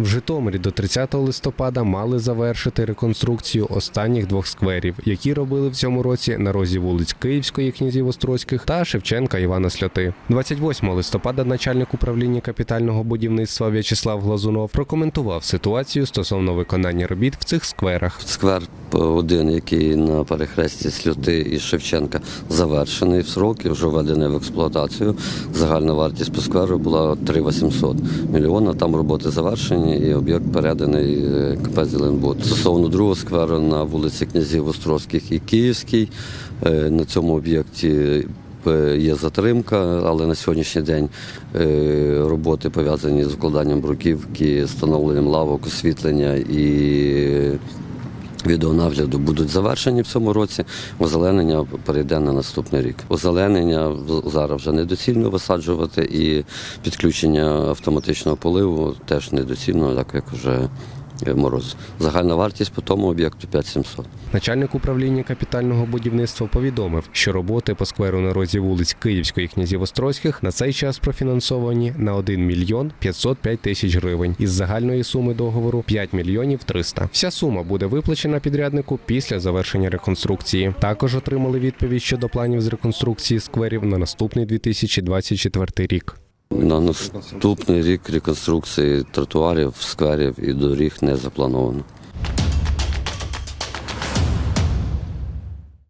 В Житомирі до 30 листопада мали завершити реконструкцію останніх двох скверів, які робили в цьому році на розі вулиць Київської князів Острозьких та Шевченка Івана Сльоти. 28 листопада начальник управління капітального будівництва В'ячеслав Глазунов прокоментував ситуацію стосовно виконання робіт в цих скверах. Сквер один, який на перехресті Сльоти і Шевченка, завершений в сроки, вже введений в експлуатацію. Загальна вартість по скверу була 3800 мільйона. Там роботи завершені і об'єкт переданий е, КП «Зеленбуд». Стосовно другого скверу на вулиці Князів Островських і Київський, е, на цьому об'єкті е, Є затримка, але на сьогоднішній день роботи пов'язані з укладанням бруківки, встановленням лавок, освітлення і відеонагляду будуть завершені в цьому році. Озеленення перейде на наступний рік. Озеленення зараз вже недоцільно висаджувати, і підключення автоматичного поливу теж недоцільно, так як вже мороз. Загальна вартість по тому об'єкту 5700. Начальник управління капітального будівництва повідомив, що роботи по скверу на розі вулиць Київської князів Острозьких на цей час профінансовані на 1 мільйон 505 тисяч гривень із загальної суми договору 5 мільйонів 300. Вся сума буде виплачена підряднику після завершення реконструкції. Також отримали відповідь щодо планів з реконструкції скверів на наступний 2024 рік. На наступний рік реконструкції тротуарів, скверів і доріг не заплановано.